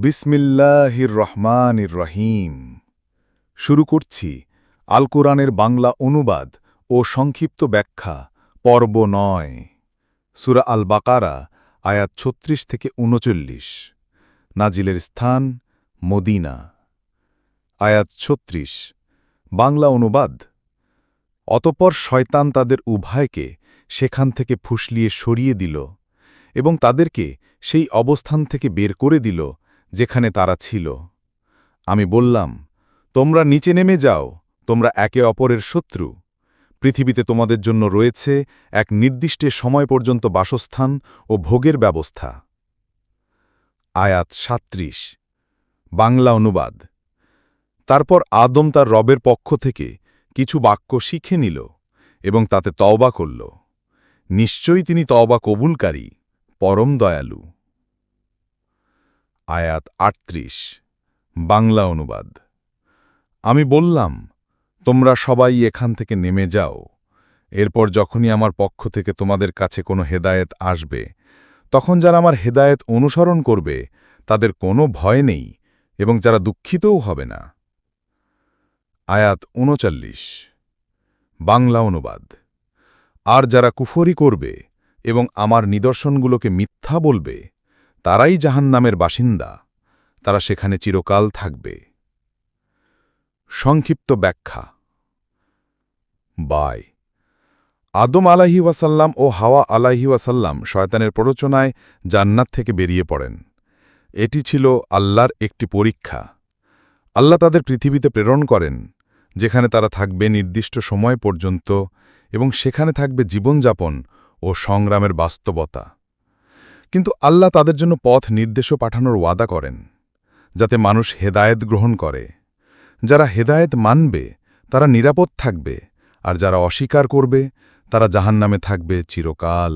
বিসমিল্লাহির রহমানির রহিম। শুরু করছি আল কোরআনের বাংলা অনুবাদ ও সংক্ষিপ্ত ব্যাখ্যা, পর্ব নয়, সুরা আল বাকারা আয়াত ছত্রিশ থেকে উনচল্লিশ। নাজিলের স্থান, মদিনা। আয়াত ছত্রিশ, বাংলা অনুবাদ। অতপর শয়তান তাদের উভয়কে সেখান থেকে ফুসলিয়ে সরিয়ে দিল এবং তাদেরকে সেই অবস্থান থেকে বের করে দিল যেখানে তারা ছিল। আমি বললাম, তোমরা নিচে নেমে যাও, তোমরা একে অপরের শত্রু। পৃথিবীতে তোমাদের জন্য রয়েছে এক নির্দিষ্ট সময় পর্যন্ত বাসস্থান ও ভোগের ব্যবস্থা। আয়াত সাত্রিশ বাংলা অনুবাদ। তারপর আদম তার রবের পক্ষ থেকে কিছু বাক্য শিখে নিল এবং তাতে তওবা করল। নিশ্চয়ই তিনি তওবা কবুলকারী, পরম দয়ালু। আয়াত আটত্রিশ, বাংলা অনুবাদ। আমি বললাম, তোমরা সবাই এখান থেকে নেমে যাও। এরপর যখনই আমার পক্ষ থেকে তোমাদের কাছে কোনো হেদায়েত আসবে, তখন যারা আমার হেদায়েত অনুসরণ করবে, তাদের কোনো ভয় নেই এবং যারা দুঃখিতও হবে না। আয়াত উনচল্লিশ, বাংলা অনুবাদ। আর যারা কুফরি করবে এবং আমার নিদর্শনগুলোকে মিথ্যা বলবে তারাই জাহান্নামের বাসিন্দা, তারা সেখানে চিরকাল থাকবে। সংক্ষিপ্ত ব্যাখ্যা। বাই। আদম আলাহি ওয়াসাল্লাম ও হাওয়া আলাহি ওয়াসাল্লাম শয়তানের প্ররোচনায় জান্নাত থেকে বেরিয়ে পড়েন। এটি ছিল আল্লাহর একটি পরীক্ষা। আল্লাহ তাদের পৃথিবীতে প্রেরণ করেন, যেখানে তারা থাকবে নির্দিষ্ট সময় পর্যন্ত এবং সেখানে থাকবে জীবনযাপন ও সংগ্রামের বাস্তবতা। কিন্তু আল্লাহ তাদের জন্য পথ নির্দেশও পাঠানোর ওয়াদা করেন, যাতে মানুষ হেদায়েত গ্রহণ করে। যারা হেদায়েত মানবে, তারা নিরাপদ থাকবে, আর যারা অস্বীকার করবে, তারা জাহান্নামে থাকবে চিরকাল।